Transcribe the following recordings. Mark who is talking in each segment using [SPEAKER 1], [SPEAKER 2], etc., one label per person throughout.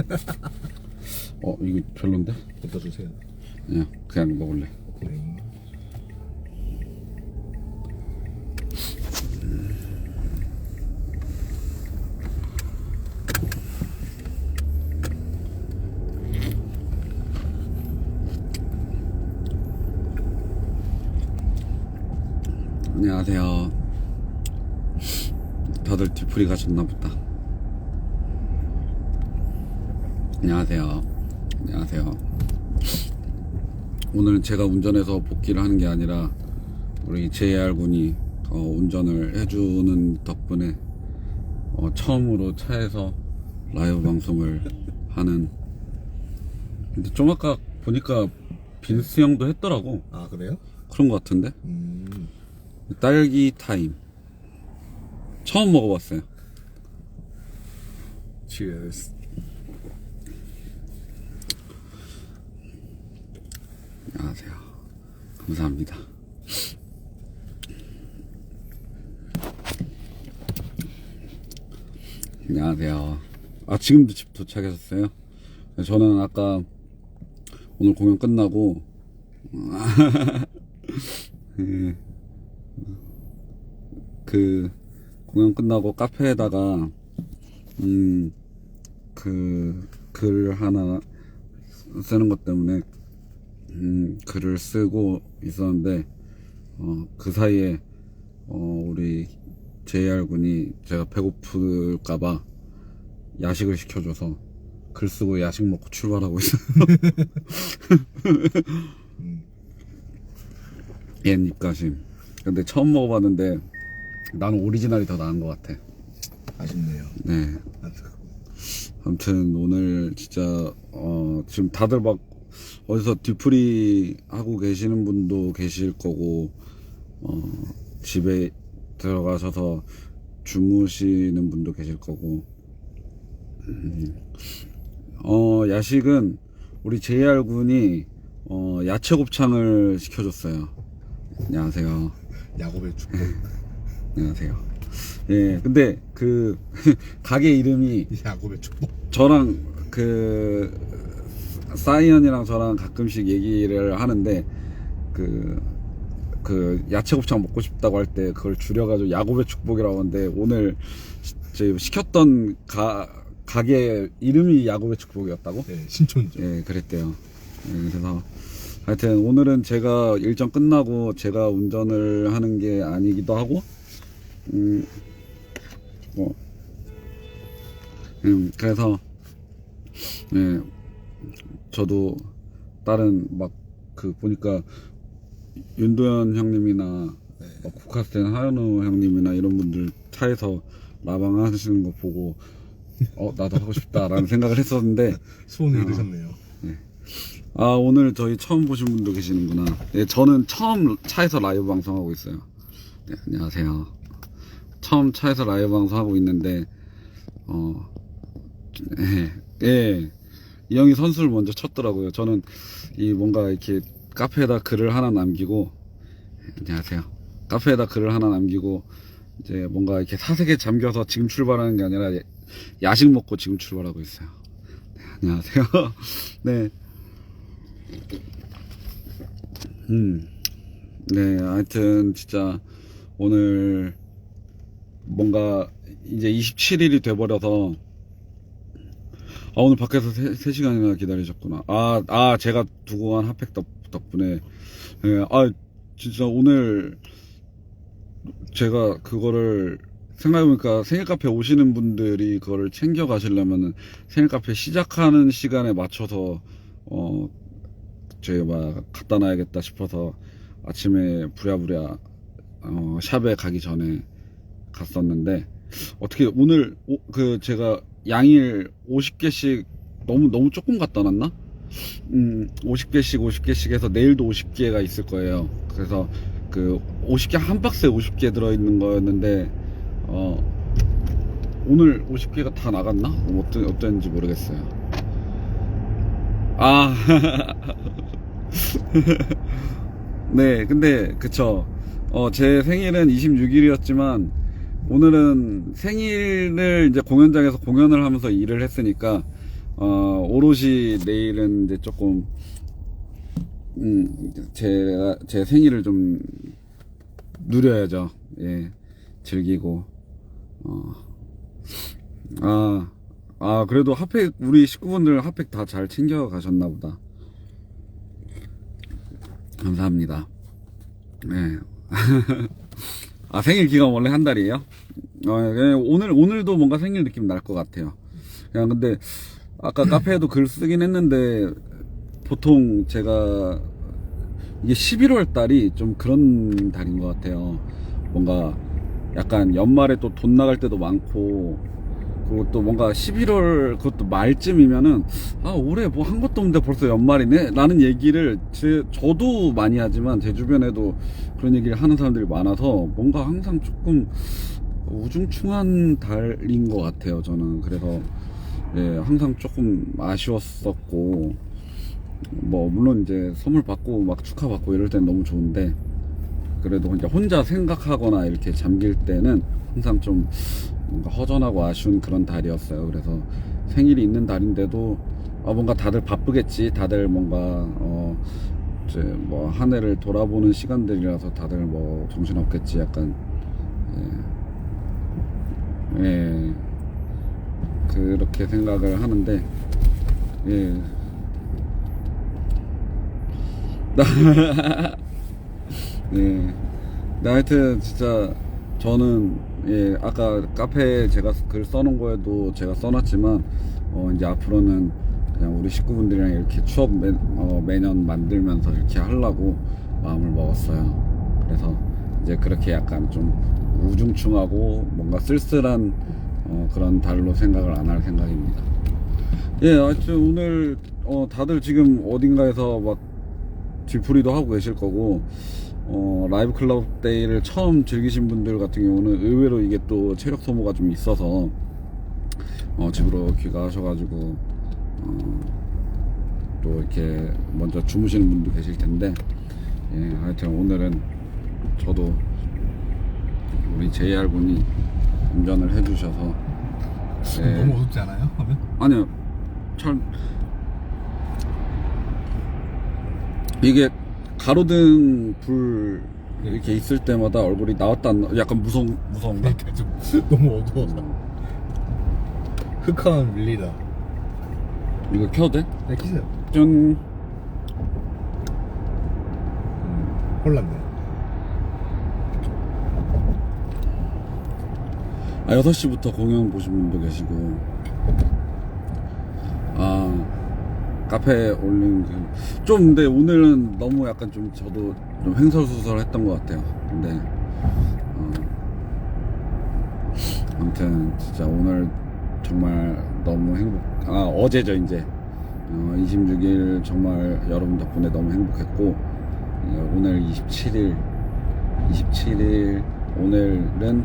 [SPEAKER 1] 어 이거 별론데?
[SPEAKER 2] 갖다 주세요.
[SPEAKER 1] 그냥 그냥 먹을래.
[SPEAKER 2] 네.
[SPEAKER 1] 안녕하세요. 다들 뒤풀이 가셨나 보다. 안녕하세요. 안녕하세요. 오늘은 제가 운전해서 복귀를 하는 게 아니라 우리 JR 군이 어, 운전을 해주는 덕분에 어, 처음으로 차에서 라이브 방송을 하는. 근데 좀 아까 보니까 빈스 형도 했더라고.
[SPEAKER 2] 아 그래요?
[SPEAKER 1] 그런 것 같은데.
[SPEAKER 2] 음.
[SPEAKER 1] 딸기 타임 처음 먹어봤어요
[SPEAKER 2] Cheers.
[SPEAKER 1] 안녕하세요. 감사합니다. 안녕하세요. 아 지금도 집 도착하셨어요? 저는 아까 오늘 공연 끝나고 예. 그 공연 끝나고 카페에다가 음 그 글 하나 쓰는 것 때문에 음 글을 쓰고 있었는데 어 그 사이에 어 우리 JR 군이 제가 배고플까봐 야식을 시켜줘서 글 쓰고 야식 먹고 출발하고 있어요.
[SPEAKER 2] 음.
[SPEAKER 1] 옛 입가심. 근데 처음 먹어봤는데 나는 오리지널이 더 나은 것 같아.
[SPEAKER 2] 아쉽네요.
[SPEAKER 1] 네.
[SPEAKER 2] 안타깝고.
[SPEAKER 1] 아무튼 오늘 진짜 어 지금 다들 막 어디서 뒤풀이 하고 계시는 분도 계실 거고 어 집에 들어가셔서 주무시는 분도 계실 거고 음, 어 야식은 우리 JR 군이 어 야채 곱창을 시켜줬어요. 안녕하세요.
[SPEAKER 2] 야곱의 축복.
[SPEAKER 1] 안녕하세요. 예, 근데 그 가게 이름이
[SPEAKER 2] 야곱의 축복.
[SPEAKER 1] 저랑 그 사이언이랑 저랑 가끔씩 얘기를 하는데 그, 그 야채 곱창 먹고 싶다고 할 때 그걸 줄여가지고 야곱의 축복이라고 하는데 오늘 시- 시켰던 가, 가게 이름이 야곱의 축복이었다고?
[SPEAKER 2] 네, 신촌죠.
[SPEAKER 1] 예, 그랬대요. 예, 그래서 하여튼 오늘은 제가 일정 끝나고 제가 운전을 하는 게 아니기도 하고, 음, 뭐, 음, 그래서, 예, 저도 다른 막 그 보니까 윤도현 형님이나
[SPEAKER 2] 네.
[SPEAKER 1] 막 국카스텐 하현우 형님이나 이런 분들 차에서 라방 하시는 거 보고 어 나도 하고 싶다라는 생각을 했었는데
[SPEAKER 2] 소원을
[SPEAKER 1] 어.
[SPEAKER 2] 이루셨네요.
[SPEAKER 1] 아 오늘 저희 처음 보신 분도 계시는구나. 네, 저는 처음 차에서 라이브 방송하고 있어요. 네, 안녕하세요. 처음 차에서 라이브 방송하고 있는데 어, 예, 예, 이 형이 선수를 먼저 쳤더라고요. 저는 이 뭔가 이렇게 카페에다 글을 하나 남기고 안녕하세요. 카페에다 글을 하나 남기고 이제 뭔가 이렇게 사색에 잠겨서 지금 출발하는 게 아니라 야식 먹고 지금 출발하고 있어요. 네, 안녕하세요. 네. 음. 네, 하여튼 진짜 오늘 뭔가 이제 27일이 돼버려서 아 오늘 밖에서 3, 시간이나 기다리셨구나. 아, 아 제가 두고 간 핫팩 덕, 덕분에 예, 아 진짜 오늘 제가 그거를 생각해보니까 생일 카페 오시는 분들이 그거를 챙겨 가시려면은 생일 카페 시작하는 시간에 맞춰서 어 저희 막 갖다 놔야겠다 싶어서 아침에 부랴부랴 어, 샵에 가기 전에 갔었는데 어떻게 오늘 오- 그 제가 양일 50개씩 너무 너무 조금 갖다 놨나? 음 50개씩 50개씩 해서 내일도 50개가 있을 거예요. 그래서 그 50개 한 박스에 50개 들어 있는 거였는데 어 오늘 50개가 다 나갔나? 어떤 어땠는지 모르겠어요. 아 네, 근데 그쵸. 어, 제 생일은 26일이었지만 오늘은 생일을 이제 공연장에서 공연을 하면서 일을 했으니까 어, 오롯이 내일은 이제 조금, 음, 제가, 제 생일을 좀 누려야죠. 예, 즐기고, 어, 아, 아, 그래도 핫팩, 우리 식구분들 핫팩 다 잘 챙겨 가셨나 보다. 감사합니다. 네. 아, 생일 기간 원래 한 달이에요? 어, 그냥 오늘, 오늘도 뭔가 생일 느낌 날 것 같아요. 그냥 근데, 아까 카페에도 글 쓰긴 했는데, 보통 제가, 이게 11월 달이 좀 그런 달인 것 같아요. 뭔가, 약간 연말에 또 돈 나갈 때도 많고, 그리고 또 뭔가 11월 그것도 말쯤이면은 아 올해 뭐 한 것도 없는데 벌써 연말이네? 라는 얘기를 제 저도 많이 하지만 제 주변에도 그런 얘기를 하는 사람들이 많아서 뭔가 항상 조금 우중충한 달인 것 같아요 저는. 그래서 예 항상 조금 아쉬웠었고 뭐 물론 이제 선물 받고 막 축하 받고 이럴 땐 너무 좋은데 그래도 이제 혼자 생각하거나 이렇게 잠길 때는 항상 좀 뭔가 허전하고 아쉬운 그런 달이었어요. 그래서 생일이 있는 달인데도 아 뭔가 다들 바쁘겠지. 다들 뭔가 어 이제 뭐 한 해를 돌아보는 시간들이라서 다들 뭐 정신 없겠지. 약간 예. 예. 그렇게 생각을 하는데 예. 네. 네, 하여튼 진짜 저는 예 아까 카페에 제가 글 써놓은 거에도 제가 써놨지만 어 이제 앞으로는 그냥 우리 식구분들이랑 이렇게 추억 매, 어, 매년 만들면서 이렇게 하려고 마음을 먹었어요. 그래서 이제 그렇게 약간 좀 우중충하고 뭔가 쓸쓸한 어, 그런 달로 생각을 안 할 생각입니다. 예, 하여튼 오늘 어, 다들 지금 어딘가에서 막 뒤풀이도 하고 계실 거고 어, 라이브 클럽 데이를 처음 즐기신 분들 같은 경우는 의외로 이게 또 체력 소모가 좀 있어서 어, 집으로 귀가하셔가지고 어, 또 이렇게 먼저 주무시는 분도 계실 텐데 예, 하여튼 오늘은 저도 우리 JR 분이 운전을 해주셔서 예,
[SPEAKER 2] 너무 어둡지 않아요? 하면?
[SPEAKER 1] 아니요. 잘 이게 가로등 불 이렇게 있을 때마다 얼굴이 나왔다 안 나... 약간 무서운 무서운가?
[SPEAKER 2] 그러니까 좀 너무 어두워서 흑화는 밀리다
[SPEAKER 1] 이거 켜도 돼?
[SPEAKER 2] 네 키세요
[SPEAKER 1] 짠.
[SPEAKER 2] 음, 혼란네
[SPEAKER 1] 아 6시부터 공연 보신 분도 계시고 아 카페에 올린 그... 좀 근데 오늘은 너무 약간 좀 저도 좀 횡설수설했던 것 같아요. 근데 어, 아무튼 진짜 오늘 정말 너무 행복 아 어제죠 이제. 어, 26일 정말 여러분 덕분에 너무 행복했고 어, 오늘 27일 27일 오늘은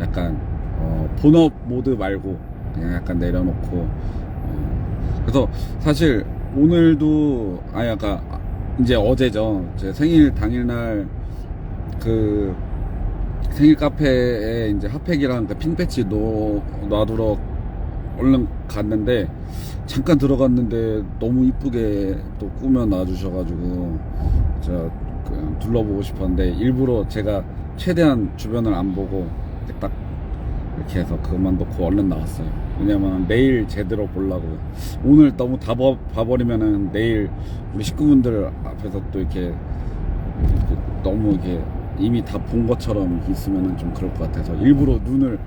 [SPEAKER 1] 약간 어, 본업 모드 말고 그냥 약간 내려놓고 어, 그래서 사실 오늘도 아니 아까 이제 어제죠. 제 생일 당일날 그 생일 카페에 이제 핫팩이랑 그 핑패치 놓, 놔두러 얼른 갔는데 잠깐 들어갔는데 너무 이쁘게 또 꾸며 놔주셔가지고 제가 그냥 둘러보고 싶었는데 일부러 제가 최대한 주변을 안 보고 딱 이렇게 해서 그만 놓고 얼른 나왔어요. 왜냐면 내일 제대로 보려고. 오늘 너무 다 봐- 봐버리면은 내일 우리 식구분들 앞에서 또 이렇게 그 너무 이렇게 이미 다 본 것처럼 있으면은 좀 그럴 것 같아서 일부러 눈을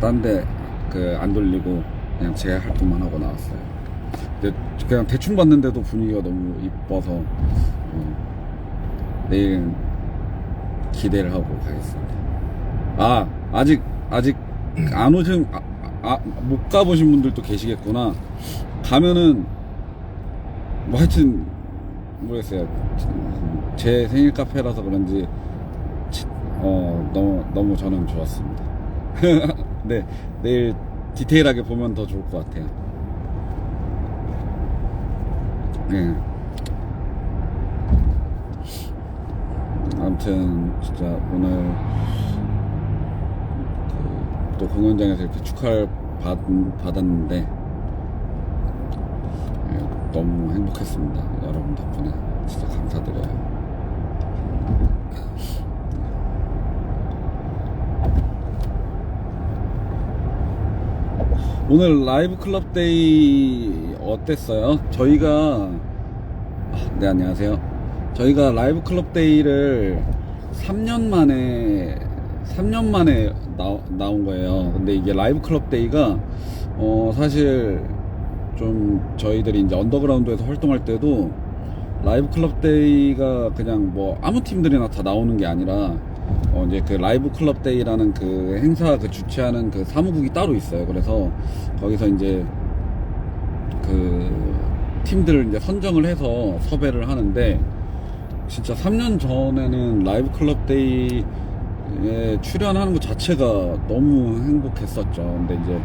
[SPEAKER 1] 딴 데 그 안 돌리고 그냥 제할 것만 하고 나왔어요. 근데 그냥 대충 봤는데도 분위기가 너무 이뻐서 어, 내일 기대를 하고 가겠습니다. 아 아직 아직 안 오신 아, 아, 못 가보신 분들도 계시겠구나. 가면은 뭐 하여튼 모르겠어요. 제 생일 카페라서 그런지 치- 어 너무 너무 저는 좋았습니다. 네 내일 디테일하게 보면 더 좋을 것 같아요. 네. 아무튼 진짜 오늘 그 또 공연장에서 이렇게 축하를 받, 받았는데 너무 행복했습니다. 여러분 덕분에 진짜 감사드려요. 오늘 라이브 클럽 데이 어땠어요? 저희가 아, 네 안녕하세요. 저희가 라이브 클럽 데이를 3년 만에 3년 만에 나, 나온 거예요. 근데 이게 라이브 클럽 데이가 어 사실 좀 저희들이 이제 언더그라운드에서 활동할 때도 라이브 클럽 데이가 그냥 뭐 아무 팀들이나 다 나오는 게 아니라 어 이제 그 라이브 클럽 데이라는 그 행사 그 주최하는 그 사무국이 따로 있어요. 그래서 거기서 이제 그 팀들을 이제 선정을 해서 섭외를 하는데 진짜 3년 전에는 라이브 클럽 데이에 출연하는 것 자체가 너무 행복했었죠. 근데 이제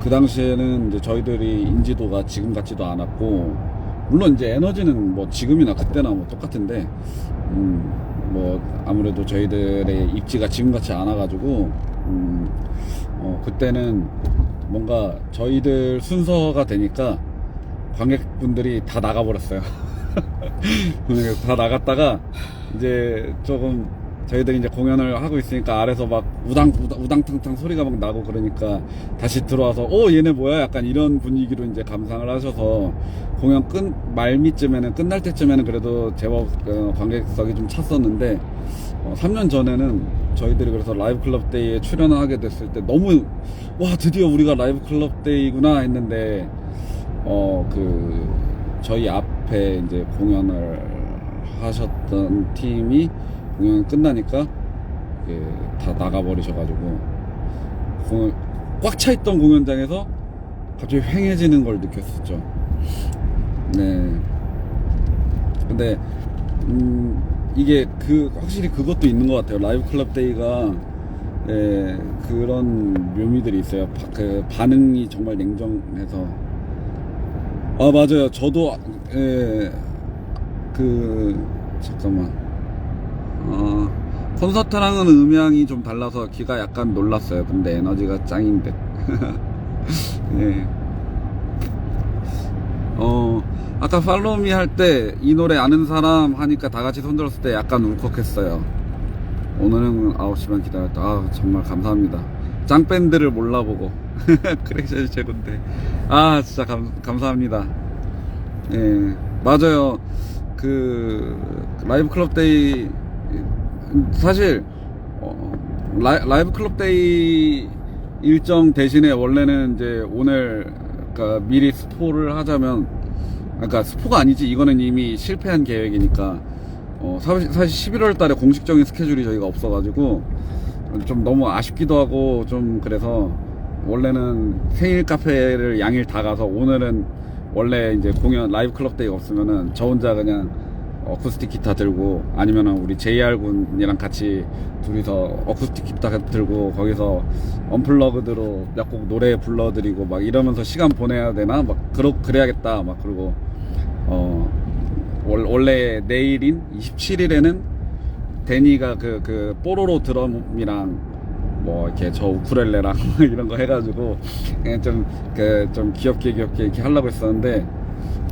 [SPEAKER 1] 그 당시에는 이제 저희들이 인지도가 지금 같지도 않았고 물론 이제 에너지는 뭐 지금이나 그때나 뭐 똑같은데 음 뭐 아무래도 저희들의 입지가 지금 같지 않아 가지고 음 어 그때는 뭔가 저희들 순서가 되니까 관객분들이 다 나가버렸어요. 다 나갔다가 이제 조금 저희들이 이제 공연을 하고 있으니까 아래서 막 우당 우당, 우당 탕탕 소리가 막 나고 그러니까 다시 들어와서 오 얘네 뭐야? 약간 이런 분위기로 이제 감상을 하셔서 공연 끝 말미쯤에는 끝날 때쯤에는 그래도 제법 어, 관객석이 좀 찼었는데 어, 3년 전에는 저희들이 그래서 라이브 클럽 데이에 출연을 하게 됐을 때 너무 와 드디어 우리가 라이브 클럽 데이구나. 했는데 어 그 저희 앞에 이제 공연을 하셨던 팀이 공연 끝나니까 다 나가버리셔가지고 꽉차 있던 공연장에서 갑자기 휑해지는 걸 느꼈었죠. 네. 근데 음 이게 그 확실히 그것도 있는 것 같아요. 라이브 클럽 데이가 예, 그런 묘미들이 있어요. 바- 그 반응이 정말 냉정해서 아 맞아요. 저도 예, 그 잠깐만. 아 콘서트랑은 음향이 좀 달라서 귀가 약간 놀랐어요. 근데 에너지가 짱인데. 예. 어 아까 팔로우미 할 때 이 노래 아는 사람 하니까 다 같이 손들었을 때 약간 울컥했어요. 오늘은 9시만 기다렸다. 아 정말 감사합니다. 짱밴드를 몰라보고 크래셔 제로인데 아 진짜 감, 감사합니다. 예 맞아요. 그 라이브 클럽 데이 사실 어, 라이, 라이 브 클럽 데이 일정 대신에 원래는 이제 오늘 그러니까 미리 스포를 하자면 그러니까 스포가 아니지. 이거는 이미 실패한 계획이니까. 어, 사실 11월 달에 공식적인 스케줄이 저희가 없어가지고 좀 너무 아쉽기도 하고 좀 그래서 원래는 생일 카페를 양일 다 가서 오늘은 원래 이제 공연 라이브 클럽 데이가 없으면은 저 혼자 그냥 어쿠스틱 기타 들고 아니면은 우리 JR 군이랑 같이 둘이서 어쿠스틱 기타 들고 거기서 언플러그드로 몇 곡 노래 불러드리고 막 이러면서 시간 보내야 되나? 막 그러 그래야겠다. 막 그러고 어 월- 원래 내일인 27일에는 데니가 그, 그, 뽀로로 드럼이랑, 뭐, 이렇게 저 우쿨렐레랑 이런 거 해가지고, 그냥 좀, 그, 좀 귀엽게 귀엽게 이렇게 하려고 했었는데,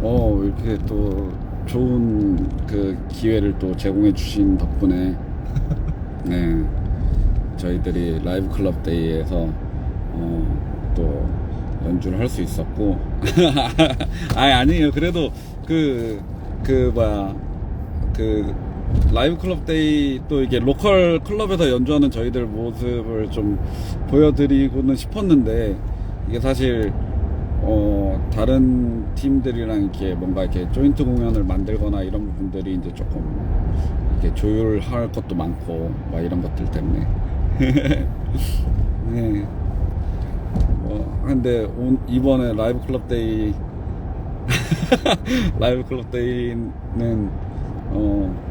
[SPEAKER 1] 어, 이렇게 또 좋은 그 기회를 또 제공해 주신 덕분에, 네, 저희들이 라이브 클럽 데이에서, 어, 또 연주를 할 수 있었고, 아니, 아니에요. 그래도 그, 그, 뭐야, 그, 라이브 클럽 데이 또 이게 로컬 클럽에서 연주하는 저희들 모습을 좀 보여드리고는 싶었는데 이게 사실 어 다른 팀들이랑 이렇게 뭔가 이렇게 조인트 공연을 만들거나 이런 부분들이 이제 조금 이렇게 조율할 것도 많고 막 이런 것들 때문에 네. 뭐 근데 온, 이번에 라이브 클럽 데이 라이브 클럽 데이는 어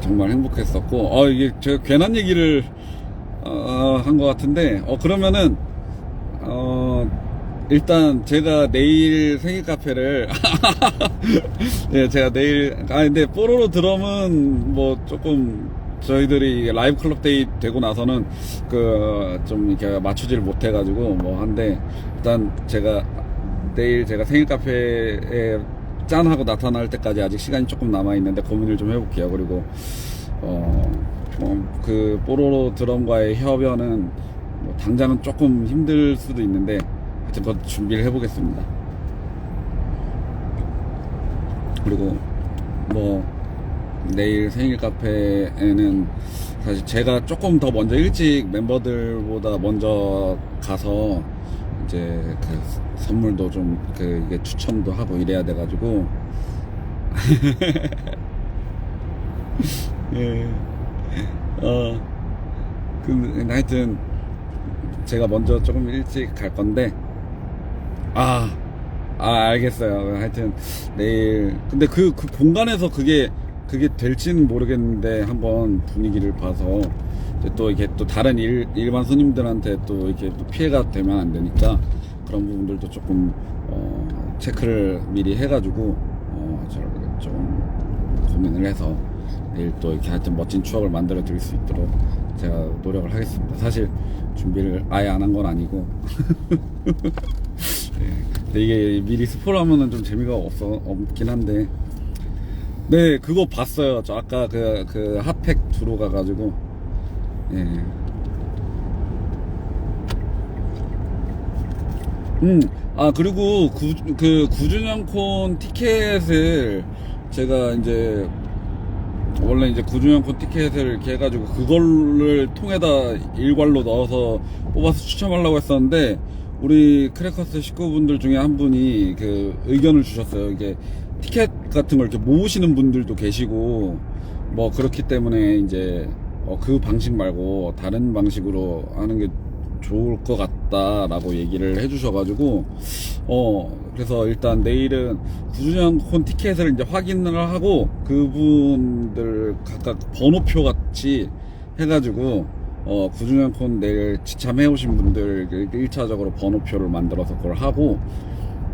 [SPEAKER 1] 정말 행복했었고 어 이게 제가 괜한 얘기를 어, 한것 같은데 어 그러면은 어 일단 제가 내일 생일 카페를 예 제가 내일 아 근데 뽀로로 드럼은 뭐 조금 저희들이 라이브 클럽 데이 되고 나서는 그 좀 이렇게 맞추지를 못해 가지고 뭐 한데 일단 제가 내일 제가 생일 카페에 짠 하고 나타날 때까지 아직 시간이 조금 남아 있는데 고민을 좀 해볼게요. 그리고 어그 뽀로로 드럼과의 협연은 뭐 당장은 조금 힘들 수도 있는데 그것 준비를 해보겠습니다. 그리고 뭐 내일 생일 카페에는 사실 제가 조금 더 먼저 일찍 멤버들보다 먼저 가서 이제 그 선물도 좀그 이게 추첨도 하고 이래야 돼가지고 예. 어. 그 하여튼 제가 먼저 조금 일찍 갈 건데 아, 아 알겠어요. 하여튼 내일 근데 그 그 공간에서 그게 그게 될지는 모르겠는데 한번 분위기를 봐서 또 이게 또 다른 일, 일반 손님들한테 또 이렇게 또 피해가 되면 안 되니까 그런 부분들도 조금 어, 체크를 미리 해가지고 어, 좀 고민을 해서 내일 또 이렇게 하여튼 멋진 추억을 만들어 드릴 수 있도록 제가 노력을 하겠습니다. 사실 준비를 아예 안 한 건 아니고 네. 근데 이게 미리 스포를 하면은 좀 재미가 없어 없긴 한데 네 그거 봤어요. 저 아까 그 그 핫팩 들어가가지고 예. 음, 아, 그리고 구, 그 9주년 콘 티켓을 제가 이제 원래 이제 9주년 콘 티켓을 이렇게 해가지고 그거를 통에다 일괄로 넣어서 뽑아서 추첨하려고 했었는데 우리 크래커스 식구분들 중에 한 분이 그 의견을 주셨어요. 이게 티켓 같은 걸 이렇게 모으시는 분들도 계시고 뭐 그렇기 때문에 이제 어, 그 방식 말고 다른 방식으로 하는 게 좋을 것 같다라고 얘기를 해주셔가지고 어 그래서 일단 내일은 9주년 콘 티켓을 이제 확인을 하고 그분들 각각 번호표 같이 해가지고 어 9주년 콘 내일 지참해 오신 분들 1차적으로 번호표를 만들어서 그걸 하고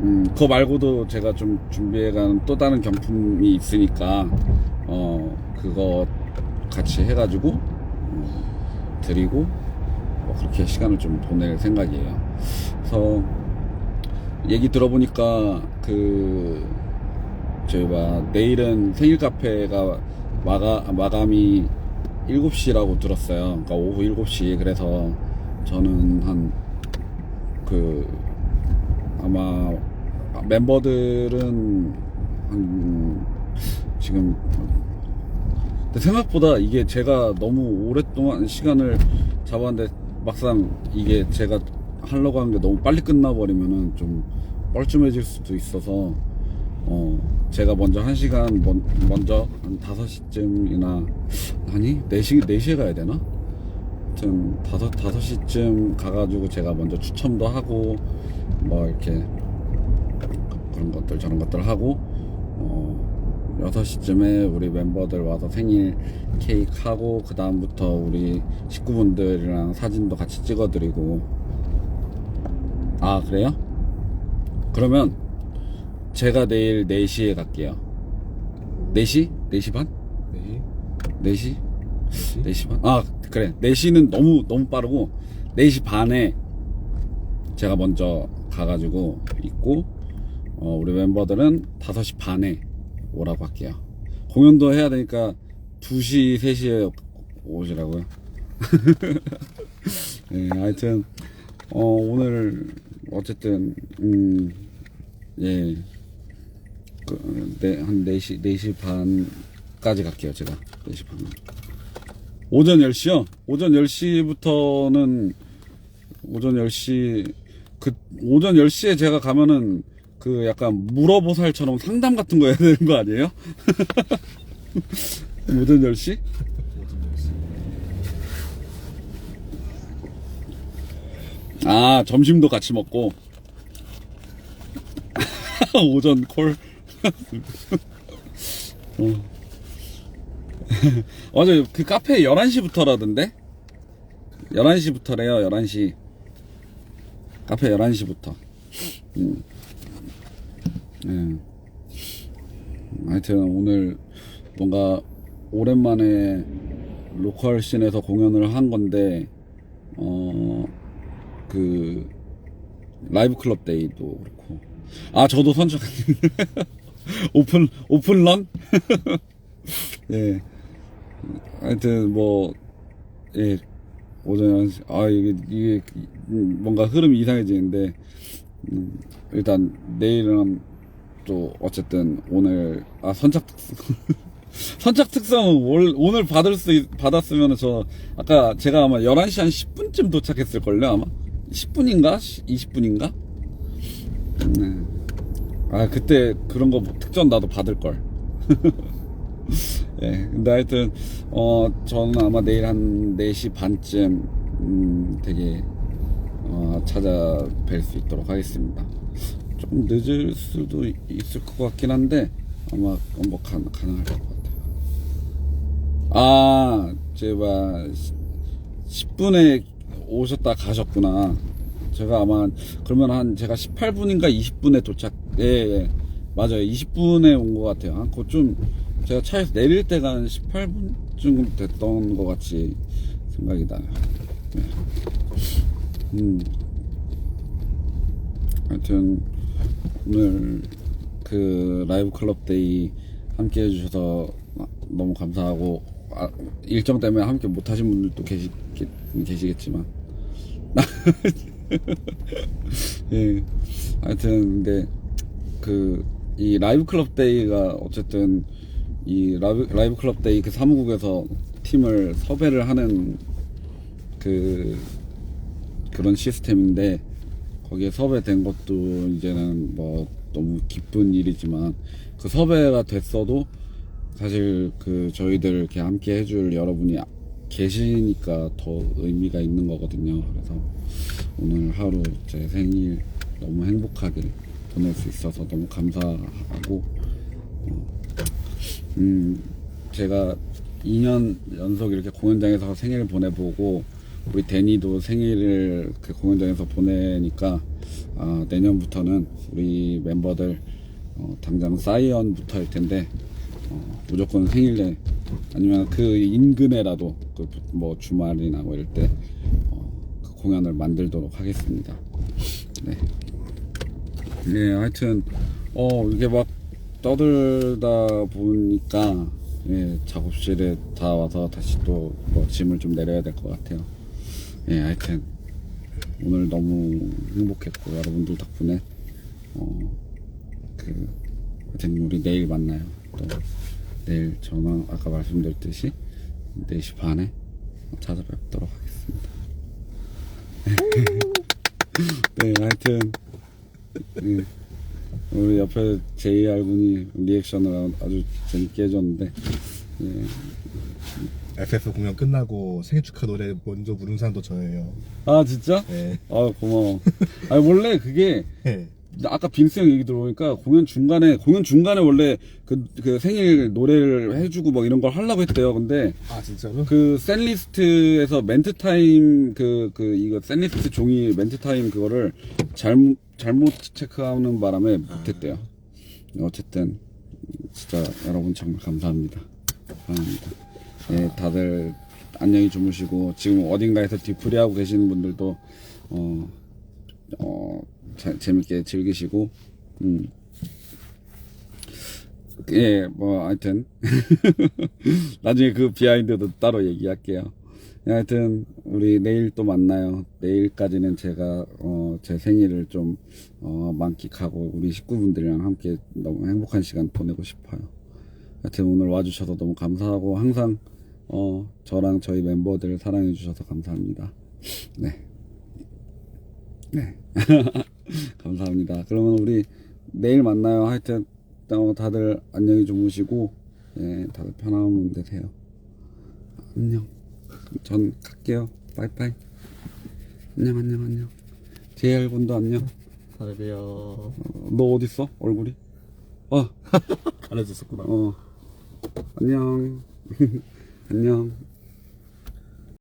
[SPEAKER 1] 음 그거 말고도 제가 좀 준비해간 또 다른 경품이 있으니까 어 그거 같이 해가지고 어, 드리고 뭐 그렇게 시간을 좀 보낼 생각이에요. 그래서 얘기 들어보니까 그 저희 봐 내일은 생일 카페가 마가, 마감이 7시라고 들었어요. 그러니까 오후 7시. 그래서 저는 한 그 아마 멤버들은 한 지금 생각보다 이게 제가 너무 오랫동안 시간을 잡았는데 막상 이게 제가 하려고 하는 게 너무 빨리 끝나버리면은 좀 뻘쭘해질 수도 있어서 어 제가 먼저 한 시간 먼, 먼저 한 5시쯤이나 아니 4시 4시에 가야 되나? 하여튼 5, 5시쯤 가가지고 제가 먼저 추첨도 하고 뭐 이렇게 그런 것들 저런 것들 하고 어 6시쯤에 우리 멤버들 와서 생일 케이크 하고 그 다음부터 우리 식구분들이랑 사진도 같이 찍어드리고 아 그래요? 그러면 제가 내일 4시에 갈게요 4시? 4시 반?
[SPEAKER 2] 네.
[SPEAKER 1] 4시?
[SPEAKER 2] 뭐지?
[SPEAKER 1] 4시 반? 아 그래 4시는 너무 너무 빠르고 4시 반에 제가 먼저 가가지고 있고 어, 우리 멤버들은 5시 반에 오라고 할게요 공연도 해야 되니까 2시 3시에 오시라고요 네, 하여튼 어, 오늘 어쨌든 음, 예. 그, 네, 한 4시, 4시 반까지 갈게요, 제가. 4시 반. 오전 10시요? 오전 10시부터는, 오전 10시, 그, 오전 10시에 제가 가면은, 그 약간 물어보살처럼 상담 같은 거 해야 되는 거 아니에요? 오전 10시? 아, 점심도 같이 먹고. 오전 콜. 어. 어제 그 카페 11시부터라던데? 11시부터래요, 11시. 카페 11시부터. 음. 예. 하여튼 오늘 뭔가 오랜만에 로컬 씬에서 공연을 한 건데, 어, 그, 라이브 클럽 데이도 그렇고, 아 저도 선착 오픈 오픈런? 예. 하여튼 뭐예. 오전 11시 아 이게 이게 음, 뭔가 흐름이 이상해지는데 음, 일단 내일은 또 어쨌든 오늘 아 선착 선착 특성은 올- 오늘 받을 수 있- 받았으면 저 아까 제가 아마 11시 한 10분쯤 도착했을 걸요 아마? 10분인가? 20분인가? 네. 아 그때 그런 거 특전 나도 받을 걸. 예. 근데 하여튼 어 저는 아마 내일 한 4시 반쯤 음 되게 어 찾아뵐 수 있도록 하겠습니다. 좀 늦을 수도 이- 있을 것 같긴 한데 아마 뭐 가, 가능할 것 같아요. 아, 제가 10분에 오셨다 가셨구나. 제가 아마 그러면 한 제가 18분인가 20분에 도착. 예, 예. 맞아요. 20분에 온 것 같아요. 한 그좀 제가 차에서 내릴 때가 한 18분쯤 됐던 것 같이 생각이 나요. 네. 음. 하여튼 오늘 그 라이브 클럽 데이 함께 해주셔서 너무 감사하고 아, 일정 때문에 함께 못하신 분들도 계시, 계시겠지만 예 하여튼 근데 그 이 라이브 클럽 데이가 어쨌든 이 라이브, 라이브 클럽 데이 그 사무국에서 팀을 섭외를 하는 그 그런 시스템인데 거기에 섭외된 것도 이제는 뭐 너무 기쁜 일이지만 그 섭외가 됐어도 사실 그 저희들 이렇게 함께 해줄 여러분이 계시니까 더 의미가 있는 거거든요. 그래서 오늘 하루 제 생일 너무 행복하게 보낼 수 있어서 너무 감사하고 어, 음 제가 2년 연속 이렇게 공연장에서 생일을 보내보고 우리 데니도 생일을 그 공연장에서 보내니까 아, 내년부터는 우리 멤버들 어, 당장 사이언부터일 텐데 어, 무조건 생일에 아니면 그 인근에라도 그 뭐 주말이나 뭐 이럴 때 어, 그 공연을 만들도록 하겠습니다. 네. 네, 하여튼 어 이게 막 떠들다 보니까 예, 작업실에 다 와서 다시 또 뭐 짐을 좀 내려야 될 것 같아요. 예, 하여튼 오늘 너무 행복했고 여러분들 덕분에 어그 하여튼 우리 내일 만나요. 또 내일 저는 아까 말씀드렸듯이 4시 반에 찾아뵙도록 하겠습니다. 네, 하여튼 네, 우리 옆에 JR 군이 리액션을 아주 재밌게 해줬는데 예,
[SPEAKER 2] FF 공연 끝나고 생일 축하 노래 먼저 부른 사람도 저예요.
[SPEAKER 1] 아 진짜?
[SPEAKER 2] 네.
[SPEAKER 1] 아 고마워. 아 원래 그게
[SPEAKER 2] 네.
[SPEAKER 1] 아까 빈스 형 얘기 들어보니까 공연 중간에 공연 중간에 원래 그, 그 생일 노래를 해주고 막 이런 걸 하려고 했대요. 근데
[SPEAKER 2] 아 진짜로?
[SPEAKER 1] 그 샌리스트에서 멘트 타임 그 그 이거 샌리스트 종이 멘트 타임 그거를 잘못 잘못 체크하는 바람에 못했대요. 어쨌든 진짜 여러분 정말 감사합니다. 감사합니다. 예, 다들 안녕히 주무시고 지금 어딘가에서 뒤풀이하고 계시는 분들도 어, 어 자- 재밌게 즐기시고 음. 예, 뭐 하여튼 나중에 그 비하인드도 따로 얘기할게요. 예, 하여튼 우리 내일 또 만나요. 내일까지는 제가 어, 제 생일을 좀 어, 만끽하고 우리 식구분들이랑 함께 너무 행복한 시간 보내고 싶어요. 하여튼 오늘 와주셔서 너무 감사하고 항상 어, 저랑 저희 멤버들 사랑해 주셔서 감사합니다. 네. 네. 감사합니다. 그러면 우리 내일 만나요. 하여튼 어, 다들 안녕히 주무시고 예, 다들 편안한 밤 되세요. 안녕. 전 갈게요. 빠이빠이. 안녕 안녕 안녕. JR 군도 안녕.
[SPEAKER 2] 다들 봬요.
[SPEAKER 1] 어, 너 어디 있어? 얼굴이? 어.
[SPEAKER 2] 알려줬었구나.
[SPEAKER 1] 어. 안녕. 안녕.